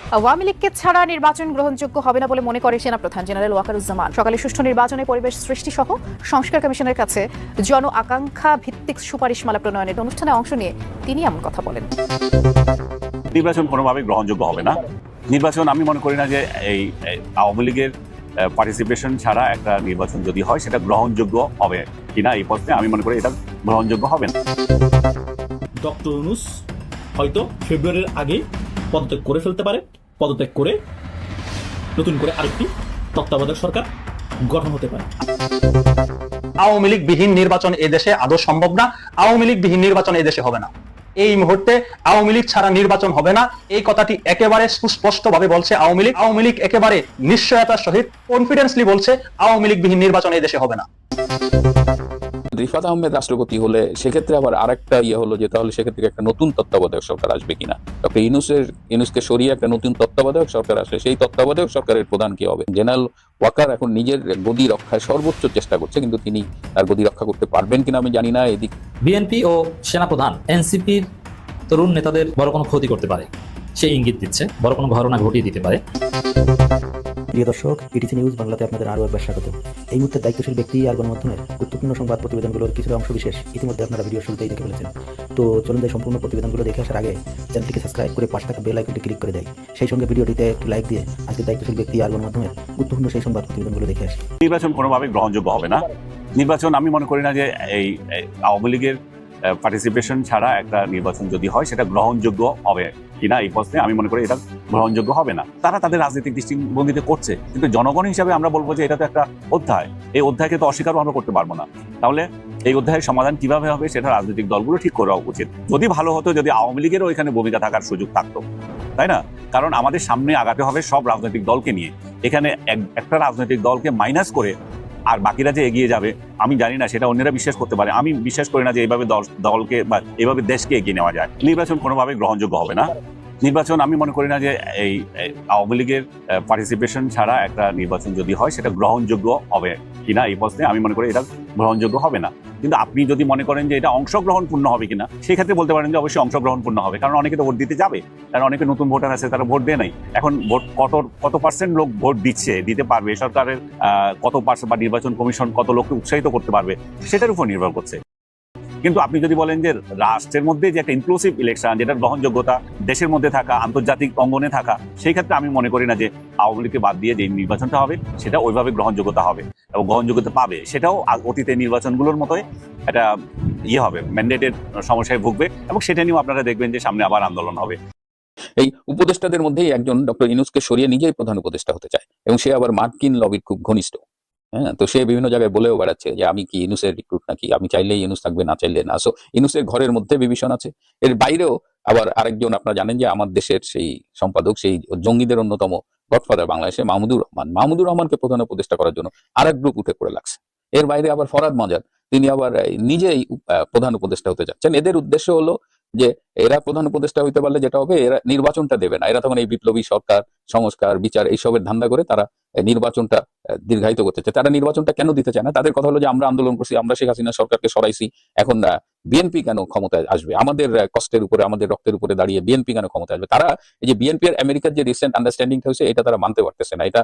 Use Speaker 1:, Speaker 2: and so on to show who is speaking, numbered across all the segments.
Speaker 1: আওয়ামী লীগকে ছাড়া নির্বাচন গ্রহণযোগ্য হবে না বলে মনে করে সেনাপ্রধান জেনারেল ওয়াকারুজ্জামান। সকালে সুষ্ঠু নির্বাচনে পরিবেশ সৃষ্টি সহ সংস্কার কমিশনের কাছে জন আকাঙ্ক্ষা ভিত্তিক সুপারিশমালা প্রণয়নের অনুষ্ঠানে অংশ নিয়ে তিনি এমন কথা বলেন।
Speaker 2: নির্বাচন কোনোভাবে গ্রহণযোগ্য হবে না। নির্বাচন আমি মনে করি না যে এই আওয়ামী লীগের পার্টিসিপেশন ছাড়া একটা নির্বাচন যদি হয় সেটা গ্রহণযোগ্য হবে কিনা এই প্রশ্নে আমি মনে করি এটা গ্রহণযোগ্য হবে না।
Speaker 3: ডক্টর ইউনুস হয়তো ফেব্রুয়ারির আগে পদত্যাগ করে ফেলতে পারে, পদত্যাগ করে নতুন করে আরেকটি তত্ত্বাবধায়ক সরকার গঠন হতে পারে।
Speaker 4: আওয়ামী লীগ বিহীন নির্বাচন এদেশে আদৌ সম্ভব না? আওয়ামী লীগ বিহীন নির্বাচন এদেশে হবে না। এই মুহূর্তে আওয়ামী লীগ ছাড়া নির্বাচন হবে না। এই কথাটি একেবারে সুস্পষ্ট ভাবে বলছে আওয়ামী লীগ। আওয়ামী লীগ একেবারে নিশ্চয়তার সহিত কনফিডেন্সলি বলছে আওয়ামী লীগ বিহীন নির্বাচন এদেশে হবে না।
Speaker 5: রিফাত আহমেদ রাষ্ট্রপতি হলে সেক্ষেত্রে আবার আরেকটা ইয়ে হলো যে তাহলে সেক্ষেত্রে একটা নতুন তত্ত্বাবধায়ক সরকার আসবে কিনা? ডক্টর ইনুসের ইনুসকে সরিয়ে একটা নতুন তত্ত্বাবধায়ক সরকার আসলে সেই তত্ত্বাবধায়ক সরকারের প্রধান কি হবে? জেনারেল ওয়াকার এখন নিজের গদি রক্ষায় সর্বোচ্চ চেষ্টা করছে, কিন্তু তিনি তার গদি রক্ষা করতে পারবেন কিনা আমি জানি না, এদিক
Speaker 6: বিএনপি ও সেনাপ্রধান এনসিপির তরুণ নেতাদের বড় কোনো ক্ষতি করতে পারে, সে ইঙ্গিত দিচ্ছে, বড় কোনো ঘটনা ঘটিয়ে দিতে পারে।
Speaker 7: প্রিয় দর্শক ইটিসি নিউজ বাংলাতে আপনাদের আরও একবার স্বাগত। এই মুহূর্তে দায়িত্বশীল ব্যক্তি আর গণমাধ্যমের গুরুত্বপূর্ণ সংবাদ প্রতিবেদনগুলোর কিছু অংশ বিশেষ ইতিমধ্যে আপনারা ভিডিও শুরুতেই দেখে ফেলেছেন। তো চলুন যাই সম্পূর্ণ প্রতিবেদনগুলো দেখে আসার আগে চ্যানেলটিকে সাবস্ক্রাইব করে পাশে থাকা বেল আইকনটি ক্লিক করে দেয়। সেই সঙ্গে ভিডিওটিতে একটি লাইক দিয়ে আজকে দায়িত্বশীল ব্যক্তি আর গণমাধ্যমের গুরুত্বপূর্ণ সেই সংবাদ প্রতিবেদনগুলো দেখে আসি।
Speaker 2: নির্বাচন কোনোভাবে গ্রহণযোগ্য হবে না। নির্বাচন আমি মনে করি না যে এই আওয়ামী লীগের পার্টিসিপেশন ছাড়া একটা নির্বাচন যদি হয়, সেটা গ্রহণযোগ্য হবে কিনা এই প্রশ্নে আমি মনে করি এটা গ্রহণযোগ্য হবে না। তারা তাদের রাজনৈতিক দৃষ্টিভঙ্গিতে করছে, কিন্তু জনগণ হিসাবে আমরা বলব যে এটা তো একটা অধ্যায়। এই অধ্যায়কে তো অস্বীকারও আমরা করতে পারব না। তাহলে এই অধ্যায়ের সমাধান কীভাবে হবে, সেটা রাজনৈতিক দলগুলো ঠিক করা উচিত। যদি ভালো হতো, যদি আওয়ামী লীগেরও এখানে ভূমিকা থাকার সুযোগ থাকতো, তাই না? কারণ আমাদের সামনে আগাতে হবে সব রাজনৈতিক দলকে নিয়ে। এখানে এক- একটা রাজনৈতিক দলকে মাইনাস করে আর বাকিরা যে এগিয়ে যাবে, আমি জানি না, সেটা অন্যরা বিশ্বাস করতে পারে। আমি বিশ্বাস করি না যে এইভাবে দল- দলকে বা এইভাবে দেশকে এগিয়ে নেওয়া যায়। নির্বাচন কোনোভাবে গ্রহণযোগ্য হবে না। নির্বাচন, আমি মনে করি না যে এই আওয়ামী লীগের পার্টিসিপেশন ছাড়া একটা নির্বাচন যদি হয়, সেটা গ্রহণযোগ্য হবে কিনা এই প্রশ্নে আমি মনে করি এটা গ্রহণযোগ্য হবে না। কিন্তু আপনি যদি মনে করেন যে এটা অংশগ্রহণপূর্ণ হবে কিনা, সেক্ষেত্রে বলতে পারেন যে অবশ্যই অংশগ্রহণপূর্ণ হবে। কারণ অনেকে তো ভোট দিতে যাবে, কারণ অনেকে নতুন ভোটার আছে, তারা ভোট দেয় নাই। এখন ভোট কত কত পার্সেন্ট লোক ভোট দিচ্ছে, দিতে পারবে? সরকারের কত পার্সেন্ট বা নির্বাচন কমিশন কত লোককে উৎসাহিত করতে পারবে? সেটার উপর নির্ভর করছে। কিন্তু আপনি যদি বলেন যে রাষ্ট্রের মধ্যে যে একটা ইনক্লুসিভ ইলেকশন যেটা গ্রহণযোগ্যতা, দেশের মধ্যে থাকা, আন্তর্জাতিক অঙ্গনে থাকা, সেই ক্ষেত্রে আমি মনে করি না যে আওয়ামী লীগকে বাদ দিয়ে যে নির্বাচনটা হবে, সেটা ওইভাবে গ্রহণযোগ্যতা হবে এবং গ্রহণযোগ্যতা পাবে। সেটাও অতীতে নির্বাচনগুলোর মতোই একটা ইয়ে হবে ম্যান্ডেটের সমস্যায় ভুগবে এবং সেটা নিয়েও আপনারা দেখবেন যে সামনে আবার আন্দোলন হবে।
Speaker 5: এই উপদেষ্টাদের মধ্যেই একজন ডক্টর ইনুসকে সরিয়ে নিজেই প্রধান উপদেষ্টা হতে চায় এবং সে আবার মার্কিন লবির খুব ঘনিষ্ঠ। হ্যাঁ তো সে বিভিন্ন জায়গায় বলেও বেড়াচ্ছে যে আমি কি ইনুসের রিক্রুট নাকি? আমি চাইলেই ইনুস থাকবে, না চাইলে না। সো ইনুসের ঘরের মধ্যে বিভীষণ আছে। এর বাইরেও আবার আরেকজন আপনারা জানেন যে আমার দেশের সেই সম্পাদক, সেই জঙ্গিদের অন্যতম গডফাদার বাংলাদেশে মাহমুদুর রহমান। মাহমুদুর রহমানকে প্রধান উপদেষ্টা করার জন্য আরেক গ্রুপ উঠে পড়ে লাগছে। এর বাইরে আবার ফরাদ মজাদ তিনি আবার নিজেই প্রধান উপদেষ্টা হতে যাচ্ছেন। এদের উদ্দেশ্য হলো যে এরা প্রধান উপদেষ্টা হইতে পারলে যেটা হবে, এরা নির্বাচনটা দেবে না। এরা তখন এই বিপ্লবী সরকার, সংস্কার, বিচার এইসবের ধান্দা করে তারা নির্বাচনটা দীর্ঘায়িত করতে চায়। তারা নির্বাচনটা কেন দিতে চায় না? তাদের কথা হলো যে, আমরা আন্দোলন করছি, আমরা শেখ হাসিনা সরকারকে সরাইছি, এখন বিএনপি কেন ক্ষমতায় আসবে? আমাদের কষ্টের উপরে, আমাদের রক্তের উপরে দাঁড়িয়ে বিএনপি কেন ক্ষমতায় আসবে? তারা, এই যে বিএনপি আর আমেরিকার যে রিসেন্ট আন্ডারস্ট্যান্ডিং হয়েছে, এটা তারা মানতে পারতেছে না। এটা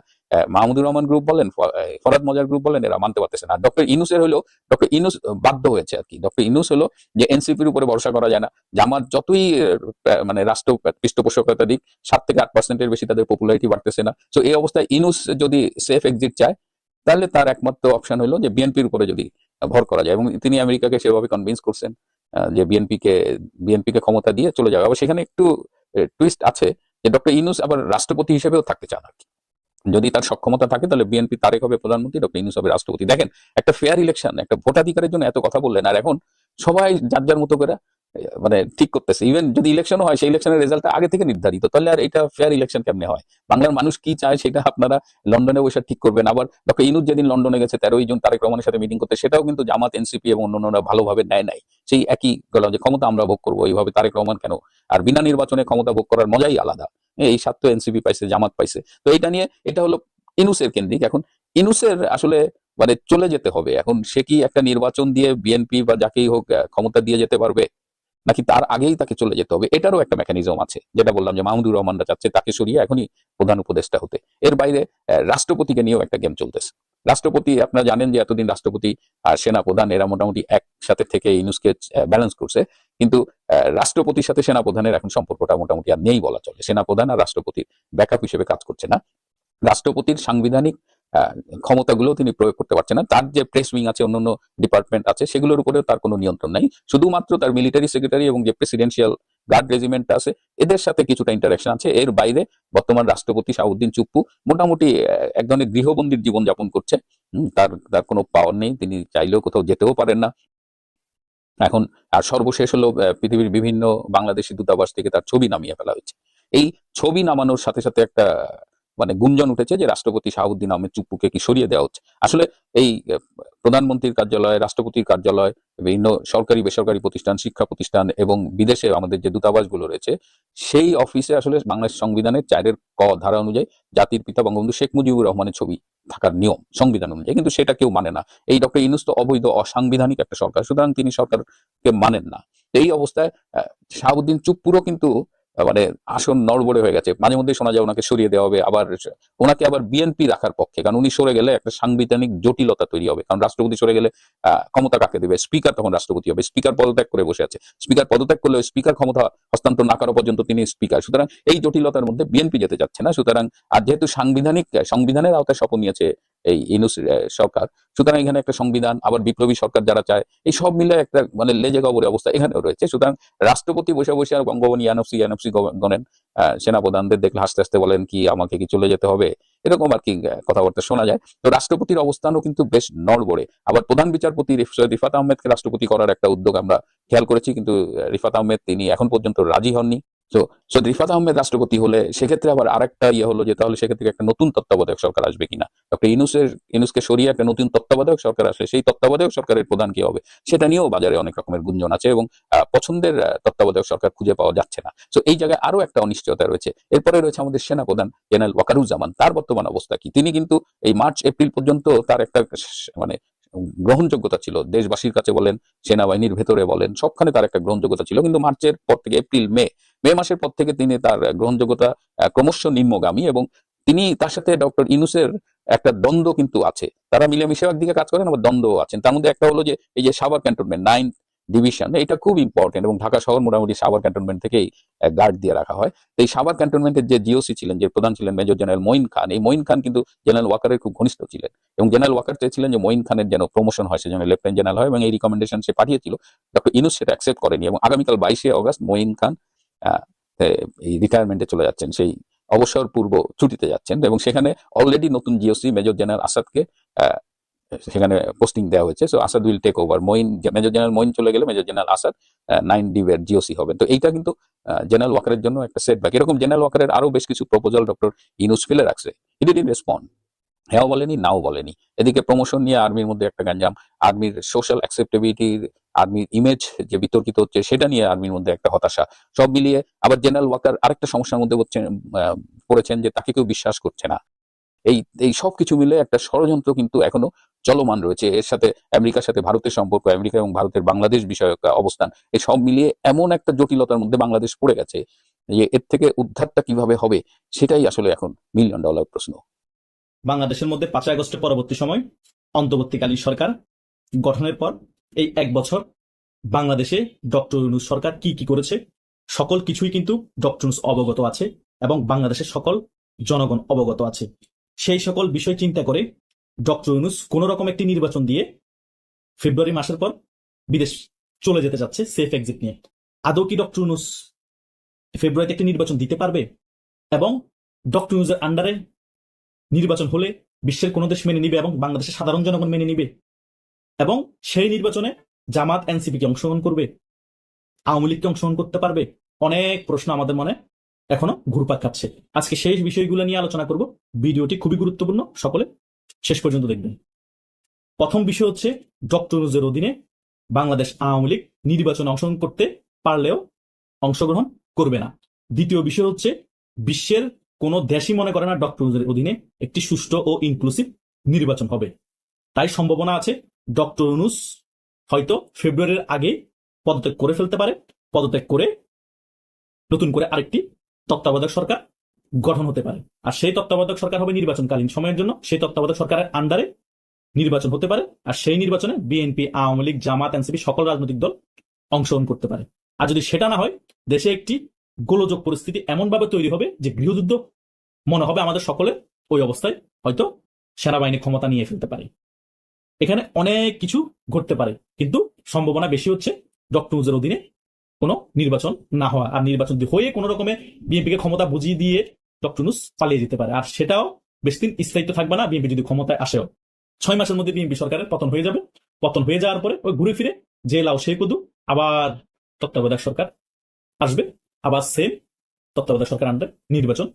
Speaker 5: মাহমুদুর রহমান গ্রুপ বলেন ফরাদ মজার গ্রুপ বলেন, এরা মানতে পারতেছে না। ডক্টর ইনুসের হলো, ডক্টর ইনুস বাধ্য হয়েছে আর কি। ডক্টর ইনুস হলো যে এনসিপির উপরে ভরসা করা যায় না। জামাত যতই মানে রাষ্ট্র পৃষ্ঠপোষকতা দিক, সাত থেকে আট পার্সেন্টের বেশি তাদের পপুলারিটি বাড়তেছে না। তো এই অবস্থায় ইনুস যদি সেফ এক্সিট চায়, তাহলে তার একমাত্র অপশন হলো যে বিএনপির উপরে যদি ভর করা যায়। এবং তিনি আমেরিকাকে সেভাবে কনভিন্স করছেন যে বিএনপি কে বিএনপি কে ক্ষমতা দিয়ে চলে যাবে আবার সেখানে একটু টুইস্ট আছে যে ডক্টর ইনুস আবার রাষ্ট্রপতি হিসেবেও থাকতে চান আর কি। যদি তার সক্ষমতা থাকে, তাহলে বিএনপি তারেক হবে প্রধানমন্ত্রী ডক্টর ইনুস হবে রাষ্ট্রপতি। দেখেন, একটা ফেয়ার ইলেকশন একটা ভোটাধিকারের জন্য এত কথা বললেন। আর এখন সবাই যার যার মতো করে মানে ঠিক করতেছে। ইভেন যদি ইলেকশনও হয়, সেই ইলেকশনের রেজাল্ট আগে থেকে নির্ধারিত, তাহলে আর এটা ফেয়ার ইলেকশন কেমনে হয়? বাংলার মানুষ কি চায় সেটা আপনারা লন্ডনে বসে ঠিক করবেন। আবার ডক্টর ইনুস যেদিন লন্ডনে গেছে, তেরোই জুন তারেক রহমানের সাথে মিটিং করতে, সেটাও কিন্তু জামাত এনসিপি এবং অন্যান্যরা ভালোভাবে নেয় নাই। সেই একই গেল যে ক্ষমতা আমরা ভোগ করব, এইভাবে তারেক রহমান কেন? আর বিনা নির্বাচনে ক্ষমতা ভোগ করার মজাই আলাদা। এই তো এনসিপি পাইছে, জামাত পাইছে। তো এটা নিয়ে, এটা হলো ইনুসের কেন্দ্রিক। এখন ইনুসের আসলে মানে চলে যেতে হবে। এখন সে কি একটা নির্বাচন দিয়ে বিএনপি বা যাকেই হোক ক্ষমতা দিয়ে যেতে পারবে? নাকি তার আগেই তাকে চলে যেতে হবে? এটারও একটা মেকানিজম আছে। যেটা বললাম যে মাহমুদুর রহমানরা চাচ্ছে তাকে সরিয়ে এখনই প্রধান উপদেষ্টা হতে। এর বাইরে রাষ্ট্রপতিকে নিয়েও একটা গেম চলতেছে। রাষ্ট্রপতি আপনারা জানেন যে এতদিন রাষ্ট্রপতি আর সেনা প্রধান এরা মোটামুটি একসাথে থেকে ইনুসকে ব্যালেন্স করছে। কিন্তু রাষ্ট্রপতির সাথে সেনা প্রধানের এখন সম্পর্কটা মোটামুটি আর নেই বলা চলে। সেনা প্রধান আর রাষ্ট্রপতির ব্যাকআপ হিসেবে কাজ করছে না। রাষ্ট্রপতির সাংবিধানিক আহ, ক্ষমতাগুলো তিনি প্রয়োগ করতে পারছেন না। তার যে প্রেস উইং আছে, অন্যান্য ডিপার্টমেন্ট আছে, সেগুলোর উপরেও তার কোনো নিয়ন্ত্রণ নাই। শুধুমাত্র তার মিলিটারি সেক্রেটারি এবং যে প্রেসিডেন্সিয়াল গার্ড রেজিমেন্ট আছে, এদের সাথে কিছুটা ইন্টারাকশন আছে। এর বাইরে বর্তমান রাষ্ট্রপতি শাহুদ্দিন চুপ্পু মোটামুটি এক ধরনের গৃহবন্দির জীবন যাপন করছে তার তার কোনো পাওয়ার নেই। তিনি চাইলেও কোথাও যেতেও পারেন না। এখন, আর সর্বশেষ হলো পৃথিবীর বিভিন্ন বাংলাদেশি দূতাবাস থেকে তার ছবি নামিয়ে ফেলা হয়েছে। এই ছবি নামানোর সাথে সাথে একটা মানে গুঞ্জন উঠেছে যে রাষ্ট্রপতি শাহাবুদ্দিন আহমেদ চুপ্পুকে কি সরিয়ে দেওয়া হচ্ছে। আসলে এই প্রধানমন্ত্রীর কার্যালয়, রাষ্ট্রপতির কার্যালয়, বিভিন্ন সরকারি, বেসরকারি প্রতিষ্ঠান, শিক্ষা প্রতিষ্ঠান এবং বিদেশে আমাদের যে দূতাবাসগুলো রয়েছে, সেই অফিসে আসলে বাংলাদেশ সংবিধানের চারের ক ধারা অনুযায়ী জাতির পিতা বঙ্গবন্ধু শেখ মুজিবুর রহমানের ছবি থাকার নিয়ম, সংবিধান অনুযায়ী। কিন্তু সেটা কেউ মানে না। এই ডক্টর ইনুস তো অবৈধ, অসাংবিধানিক একটা সরকার। সুতরাং তিনি সরকারকে মানেন না। এই অবস্থায় শাহাবুদ্দিন চুপ্পুরও কিন্তু মানে আসন নড়বড়ে হয়ে গেছে। মাঝে মধ্যে শোনা যায় ওনাকে সরিয়ে দেওয়া হবে। আবার ওনাকে আবার বিএনপি রাখার পক্ষে, কারণ উনি সরে গেলে একটা সাংবিধানিক জটিলতা তৈরি হবে। কারণ রাষ্ট্রপতি সরে গেলে ক্ষমতা কাকে দেবে? স্পিকার তখন রাষ্ট্রপতি হবে। স্পিকার পদত্যাগ করে বসে আছে। স্পিকার পদত্যাগ করলে স্পিকার ক্ষমতা হস্তান্তর না করা পর্যন্ত তিনি স্পিকার। সুতরাং এই জটিলতার মধ্যে বিএনপি যেতে যাচ্ছে না। সুতরাং, আর যেহেতু সাংবিধানিক, সংবিধানের আওতায় শপথ নিয়েছে এই ইনুস সরকার। সুতরাং এখানে একটা সংবিধান, আবার বিপ্লবী সরকার যারা চায়, এই সব মিলে একটা মানে লেজে গবরের অবস্থা এখানেও রয়েছে। সুতরাং রাষ্ট্রপতি বসে বসে আর বঙ্গবন ইয়ানফসি ইয়ানফসি গণেন সেনাপ্রধানদের দেখলে হাসতে হাসতে বলেন, কি আমাকে কি চলে যেতে হবে? এরকম আর কি কথাবার্তা শোনা যায়। তো রাষ্ট্রপতির অবস্থানও কিন্তু বেশ নড়বড়ে। আবার প্রধান বিচারপতি রিফাত আহমেদকে রাষ্ট্রপতি করার একটা উদ্যোগ আমরা খেয়াল করেছি, কিন্তু রিফাত আহমেদ, তিনি এখন পর্যন্ত রাজি হননি। তো সৈয়দ রিফাত আহমেদ রাষ্ট্রপতি হলে সেক্ষেত্রে আবার আরেকটা ইয়ে হলো যে তাহলে সেক্ষেত্রে একটা নতুন তত্ত্বাবধায়ক সরকার আসবে কিনা? ডক্টর ইনুসের ইনুসকে সরিয়ে একটা নতুন তত্ত্বাবধায়ক সরকার আসলে সেই তত্ত্বাবধায়ক সরকারের প্রধান কি হবে? সেটা নিয়েও বাজারে অনেক রকমের গুঞ্জন আছে এবং পছন্দের তত্ত্বাবধায়ক সরকার খুঁজে পাওয়া যাচ্ছে না। তো এই জায়গায় আরও একটা অনিশ্চয়তা রয়েছে। এরপরে রয়েছে আমাদের সেনা প্রধান জেনারেল ওয়াকারুজ্জামান। তার বর্তমান অবস্থা কি? তিনি কিন্তু এই মার্চ, এপ্রিল পর্যন্ত তার একটা মানে গ্রহণযোগ্যতা ছিল। দেশবাসীর কাছে বলেন, সেনাবাহিনীর ভেতরে বলেন, সবখানে তার একটা গ্রহণযোগ্যতা ছিল। কিন্তু মার্চের পর থেকে এপ্রিল, মে মে মাসের পর থেকে তিনি তার গ্রহণযোগ্যতা ক্রমশ নিম্নগামী এবং তিনি তার সাথে ডক্টর ইনুসের একটা দ্বন্দ্ব কিন্তু আছে। তারা মিলেমিশে একদিকে কাজ করেন, আবার দ্বন্দ্ব আছেন। তার মধ্যে একটা হলো যে, এই যে সাভার ক্যান্টনমেন্ট, নাইন ডিভিশন এটা খুব ইম্পর্টেন্ট এবং ঢাকা শহর মোটামুটি সাভার ক্যান্টনমেন্ট থেকেই গার্ড দিয়ে রাখা হয়। তো এই সাভার ক্যান্টনমেন্টের যে জিওসি ছিলেন, যে প্রধান ছিলেন মেজর জেনারেল মঈন খান, এই মঈন খান কিন্তু জেনারেল ওয়াকারের খুব ঘনিষ্ঠ ছিলেন। এবং জেনারেল ওয়াকার চেয়েছিলেন যে মঈন খানের যেন প্রমোশন হয়, সেজন্য লেফটেন্যান্ট জেনারেল হয় এবং এই রিকমেন্ডেশন সে পাঠিয়েছিল। ডক্টর ইনুস সেটা অ্যাকসেপ্ট করেনি এবং আগামীকাল বাইশে অগস্ট মঈন খান এই রিটায়ারমেন্টে চলে যাচ্ছেন। সেই অবসর পূর্ব ছুটিতে যাচ্ছেন এবং সেখানে অলরেডি নতুন জিওসি মেজর জেনারেল আসাদকে সেখানে পোস্টিং দেওয়া হয়েছে। So Asad will take over Moin major general Moin চলে গেলে মেজর জেনারেল আসাদ নাইন ডিবের জিওসি হবেন তো এইটা কিন্তু জেনারেল ওয়াকারের জন্য একটা সেটব্যাক এরকম জেনারেল ওয়াকারের আরও বেশ কিছু প্রপোজাল ডক্টর ইনুস ফেলে রাখছে। হি ডিড রেসপন্ড হ্যাঁ বলেনি, নাও বলেনি। এদিকে প্রমোশন নিয়ে আর্মির মধ্যে একটা গাঞ্জাম। আর্মির সোশ্যাল অ্যাকসেপ্টেবিলিটির আর্মির ইমেজ যে বিতর্কিত হচ্ছে, সেটা নিয়ে আর্মির মধ্যে একটা হতাশা। সব মিলিয়ে আবার জেনারেল ওয়াকার আরেকটা সমস্যার মধ্যে পড়েছেন যে তাকে কেউ বিশ্বাস করছে না। এই এই সব কিছু মিলে একটা ষড়যন্ত্র কিন্তু এখনও চলমান রয়েছে। এর সাথে আমেরিকার সাথে ভারতের সম্পর্ক, আমেরিকা এবং ভারতের বাংলাদেশ বিষয়ক অবস্থান, এই সব মিলিয়ে এমন একটা জটিলতার মধ্যে বাংলাদেশ পড়ে গেছে যে এর থেকে উদ্ধারটা কীভাবে হবে সেটাই আসলে এখন মিলিয়ন ডলার প্রশ্ন।
Speaker 3: বাংলাদেশের মধ্যে পাঁচই আগস্টের পরবর্তী সময় অন্তর্বর্তীকালীন সরকার গঠনের পর এই এক বছর বাংলাদেশে ডক্টর ইউনুস সরকার কি কি করেছে, সকল কিছুই কিন্তু ডক্টর ইউনুস অবগত আছে এবং বাংলাদেশের সকল জনগণ অবগত আছে। সেই সকল বিষয় চিন্তা করে ডক্টর ইউনুস কোন রকম একটি নির্বাচন দিয়ে ফেব্রুয়ারি মাসের পর বিদেশ চলে যেতে যাচ্ছে সেফ এক্সিট নিয়ে। আদৌ কি ডক্টর ইউনুস ফেব্রুয়ারিতে একটি নির্বাচন দিতে পারবে? এবং ডক্টর ইউনুসের আন্ডারে নির্বাচন হলে বিশ্বের কোনো দেশ মেনে নিবে এবং বাংলাদেশের সাধারণ জনগণ মেনে নিবে? এবং সেই নির্বাচনে জামাত এনসিপি কি অংশগ্রহণ করবে? আওয়ামী লীগকে অংশগ্রহণ করতে পারবে? অনেক প্রশ্ন আমাদের মনে এখনও ঘুরপাক খাচ্ছে। আজকে সেই বিষয়গুলো নিয়ে আলোচনা করব। ভিডিওটি খুবই গুরুত্বপূর্ণ। সকলে শেষ পর্যন্ত দেখবেন। প্রথম বিষয় হচ্ছে, ডক্টর নুজের অধীনে বাংলাদেশ আওয়ামী লীগ নির্বাচনে অংশগ্রহণ করতে পারলেও অংশগ্রহণ করবে না। দ্বিতীয় বিষয় হচ্ছে, বিশ্বের কোনো দেশই মনে করে না ডক্টর ইউনুসের অধীনে একটি সুষ্ঠু ও ইনক্লুসিভ নির্বাচন হবে। তাই সম্ভাবনা আছে, ডক্টর ইউনুস হয়তো ফেব্রুয়ারির আগে পদত্যাগ করে ফেলতে পারে, পদত্যাগ করে নতুন করে আরেকটি তত্ত্বাবধায়ক সরকার গঠন হতে পারে। আর সেই তত্ত্বাবধায়ক সরকার হবে নির্বাচনকালীন সময়ের জন্য। সেই তত্ত্বাবধায়ক সরকারের আন্ডারে নির্বাচন হতে পারে। আর সেই নির্বাচনে বিএনপি আওয়ামী লীগ জামাত এনসিপি সকল রাজনৈতিক দল অংশগ্রহণ করতে পারে। আর যদি সেটা না হয়, দেশে একটি গোলযোগ পরিস্থিতি এমনভাবে তৈরি হবে যে গৃহযুদ্ধ মনে হবে আমাদের সকলে ওই অবস্থায় হয়তো সেনাবাহিনী ক্ষমতা নিয়ে ফেলতে পারে। এখানে অনেক কিছু ঘটতে পারে, কিন্তু সম্ভাবনা বেশি হচ্ছে ডক্টর উজের অধীনে কোনো নির্বাচন না হওয়া আর নির্বাচন হয়ে কোনো রকমে বিএনপিকে ক্ষমতা বুঝিয়ে দিয়ে ডক্টর নুস পালিয়ে যেতে পারে। আর সেটাও বেশি দিন স্থায়িত্ব থাকবে না, বিএনপি যদি ক্ষমতায় আসেও। ছয় মাসের মধ্যে বিএনপি সরকারের পতন হয়ে যাবে। পতন হয়ে যাওয়ার পরে ওই ঘুরে ফিরে যে লাও সে কুদু, আবার তত্ত্বাবধায়ক সরকার আসবে, আবার সেম তত্ত্বাবধায়ক সরকার আন্ডার নির্বাচন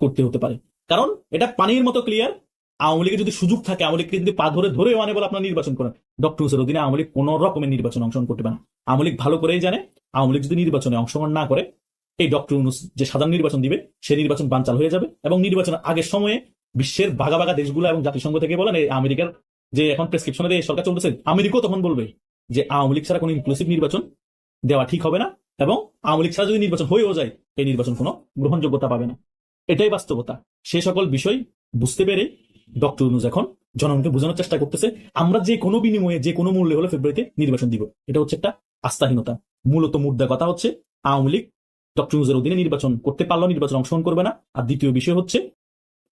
Speaker 3: করতে হতে পারে। কারণ এটা পানির মতো ক্লিয়ার আওয়ামী লীগের যদি সুযোগ থাকে, আওয়ামী লীগকে যদি পা ধরে ধরে আনে বলে আপনার নির্বাচন করেন ডক্টর হুসের অধীনে আওয়ামী লীগ কোন রকমের নির্বাচন অংশগ্রহণ করতে পারে না। আওয়ামী লীগ ভালো করেই জানে, আওয়ামী লীগ যদি নির্বাচনে অংশগ্রহণ না করে এই ডক্টর ইউনুস যে সাধারণ নির্বাচন দিবে সেই নির্বাচন বানচাল হয়ে যাবে এবং নির্বাচনের আগের সময়ে বিশ্বের ভাগা ভাগা দেশগুলো এবং জাতিসংঘ থেকে বলেন এই আমেরিকার যে এখন প্রেসক্রিপশনে দিয়ে সরকার চলতেছে, আমেরিকাও তখন বলবে যে আওয়ামী লীগ ছাড়া কোনো ইনক্লুসিভ নির্বাচন দেওয়া ঠিক হবে না এবং আওয়ামী লীগ ছাড়া যদি নির্বাচন হয়েও যায়, এই নির্বাচন কোনো গ্রহণযোগ্যতা পাবে না। এটাই বাস্তবতা। সে সকল বিষয় বুঝতে পেরে ডক্টর ইউনুস এখন জনগণকে বোঝানোর চেষ্টা করতেছে, আমরা যে কোনো বিনিময়ে, যে কোনো মূল্যে হলে ফেব্রুয়ারিতে নির্বাচন দিব। এটা হচ্ছে একটা আস্থাহীনতা। মূলত মুদ্রা কথা হচ্ছে আওয়ামী লীগ ডক্টর ইউনুসের অধীনে নির্বাচন করতে পারলেও নির্বাচন অংশগ্রহণ করবে না। আর দ্বিতীয় বিষয় হচ্ছে,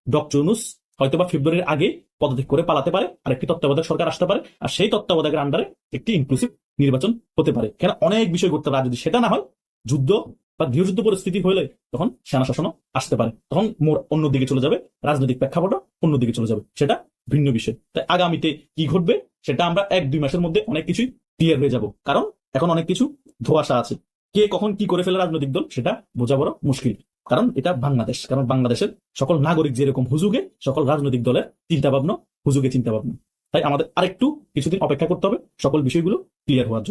Speaker 3: ডক্টর ইউনুস হয়তোবা ফেব্রুয়ারির আগে পদত্যাগ করে পালাতে পারে আর একটি তত্ত্বাবধায়ক সরকার আসতে পারে, আর সেই তত্ত্বাবধায়কের আন্ডারে একটি ইনক্লুসিভ নির্বাচন হতে পারে। কেন অনেক বিষয় করতে পারে যদি সেটা না হয়, যুদ্ধ বা গৃহযুদ্ধ পরিস্থিতি হলে তখন সেনা শাসনও আসতে পারে। তখন মোর অন্যদিকে চলে যাবে, রাজনৈতিক প্রেক্ষাপটও অন্যদিকে চলে যাবে, সেটা ভিন্ন বিষয়। তাই আগামীতে কি ঘটবে, সেটা আমরা এক দুই মাসের মধ্যে অনেক কিছুই ক্লিয়ার হয়ে যাব। কারণ এখন অনেক কিছু ধোয়াশা আছে। কে কখন কি করে ফেলে রাজনৈতিক দল, সেটা বোঝা বড় মুশকিল। কারণ এটা বাংলাদেশ, কারণ বাংলাদেশের সকল নাগরিক যেরকম হুজুগে, সকল রাজনৈতিক দলের চিন্তা ভাবনা হুজুগে চিন্তা ভাবনা তাই আমাদের আরেকটু কিছুদিন অপেক্ষা করতে হবে সকল বিষয়গুলো ক্লিয়ার হওয়ার জন্য।